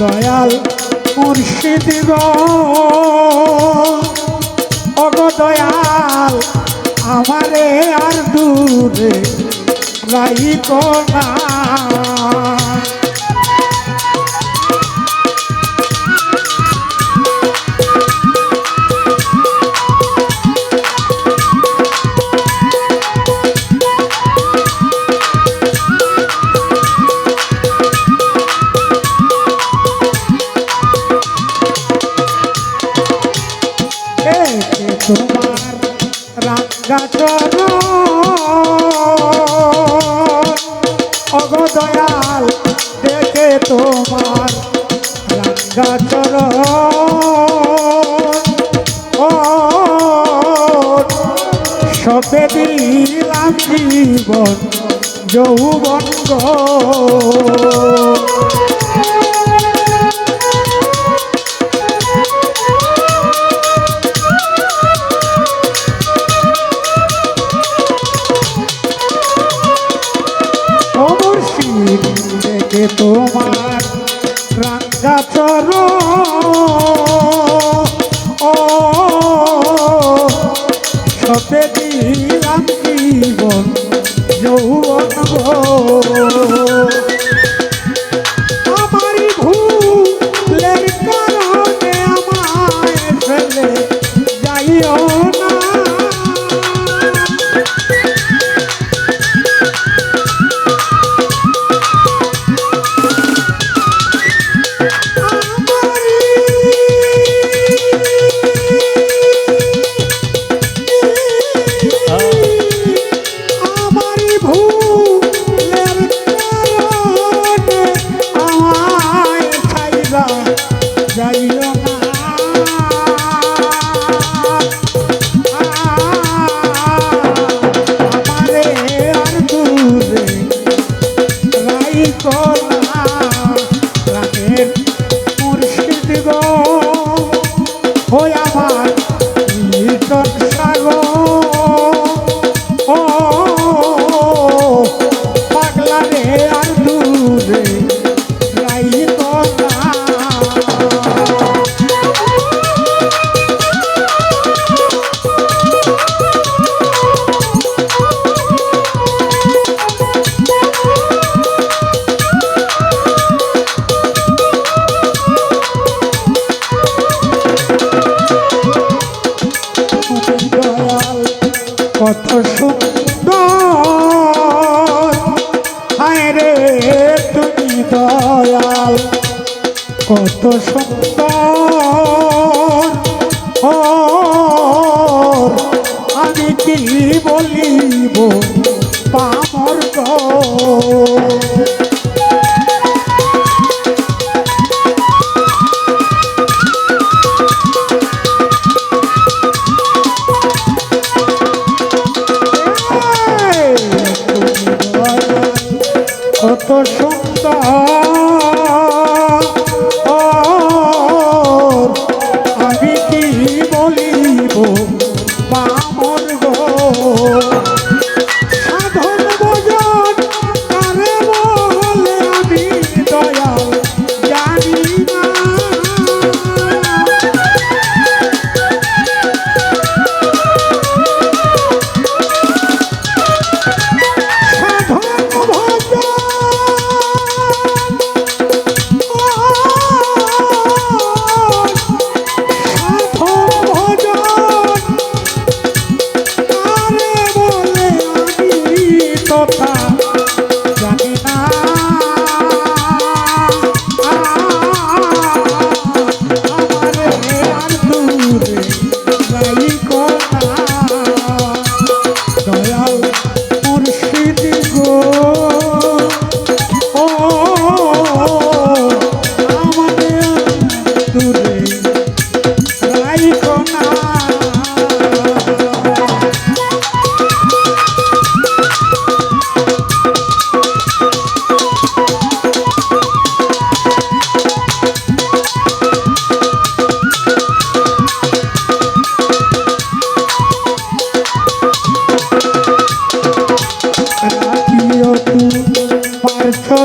দয়াল মুর্শিদ অগ দয়াল আমারে আর দূরে রাহিত না। তোমার রাঙ্গা চরণ। ও সবে দিলাম জীবন যৌবন যৌবন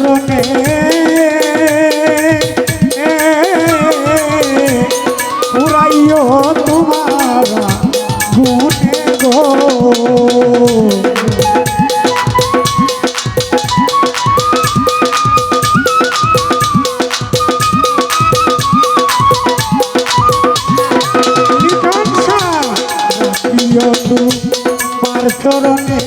চরণে। পুরাইও তোমার গুণে গো। চরণে।